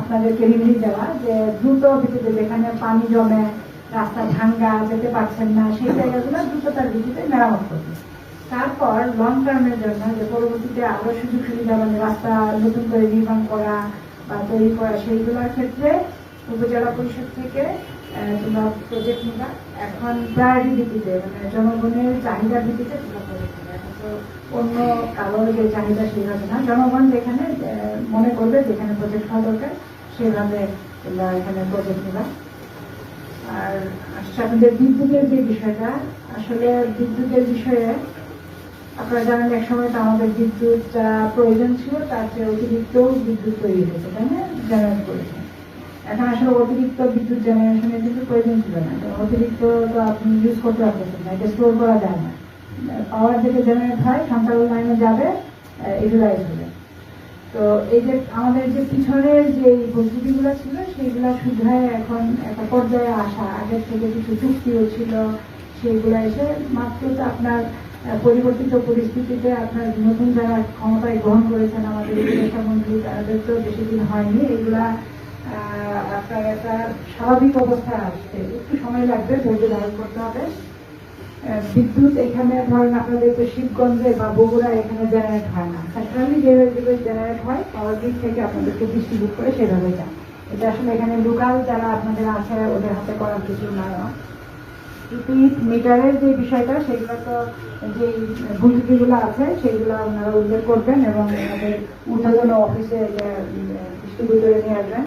আপনাদেরকে রিলিজ দেওয়া যে দ্রুত ভিত্তিতে যেখানে পানি জমে, রাস্তা ভাঙ্গা, যেতে পারছেন না, সেই জায়গাগুলো দ্রুততার ভিত্তিতে মেরামত করবে তারপর লং টার্মের জন্য যে পরবর্তীতে আরও সুযোগ সুবিধা মানে রাস্তা নতুন করে নির্মাণ করা বা তৈরি করা, সেইগুলোর ক্ষেত্রে উপজেলা পরিষদ থেকে তোমরা প্রজেক্ট নিবা। এখন প্রায়োরিটি ভিত্তিতে মানে জনগণের চাহিদার ভিত্তিতে তোমরা প্রজেক্ট এখন তো অন্য কারোর যে চাহিদা সেইভাবে না, জনগণ যেখানে মনে করবে যেখানে প্রজেক্ট হওয়া দরকার সেভাবে তোমরা এখানে প্রজেক্ট আর আপনাদের বিদ্যুতের যে বিষয়টা, আসলে বিদ্যুতের বিষয়ে আপনারা জানেন এক সময় আমাদের বিদ্যুৎ যা প্রয়োজন ছিল, তার চেয়ে অতিরিক্ত বিদ্যুৎ তৈরি হয়েছে, তাই না? জেনারেট করেছে। এখন আসলে অতিরিক্ত বিদ্যুৎ জেনারেশনের কিন্তু প্রয়োজন ছিল না। অতিরিক্ত তো আপনি ইউজ করতে পারতেছেন না, এটা স্টোর করা যায় না। পাওয়ার যেটা জেনারেট হয় সঞ্চালন লাইনে যাবে ইউটিলাইজ হবে তো এই যে আমাদের যে পিছনের যে প্রস্তুতিগুলো ছিল, সেইগুলো শুধরায় এখন একটা পর্যায়ে আসা। আগের থেকে কিছু চুক্তিও ছিল সেইগুলো এসে মাত্র তো আপনার পরিবর্তিত পরিস্থিতিতে আপনার নতুন যারা ক্ষমতায় গ্রহণ করেছেন আমাদের উপদেষ্টা মন্ত্রী তাদের তো বেশি দিন হয়নি। এগুলা আপনার একটা স্বাভাবিক অবস্থায় আসছে। একটু সময় লাগবে, ধৈর্য ধারণ করতে হবে। বিদ্যুৎ এখানে ধরেন আপনাদের তো শিবগঞ্জে বা বগুড়া এখানে জেনারেট হয় না। সেন্ট্রালি যেভাবে জেনারেট হয় পাওয়ার গ্রিড থেকে আপনাদেরকে ডিস্ট্রিবিউট করে সেভাবে যায়। এটা আসলে এখানে লোকাল যারা আপনাদের আছে, ওদের হাতে করার কিছু না। প্রিপেইড মিটারের যে বিষয়টা, সেগুলো তো যে ভুলত্রুটিগুলো আছে, সেগুলো ওনারা উল্লেখ করবেন এবং আমাদের ঊর্ধ্বতন অফিসে ডিস্ট্রিবিউটরে নিয়ে আসবেন।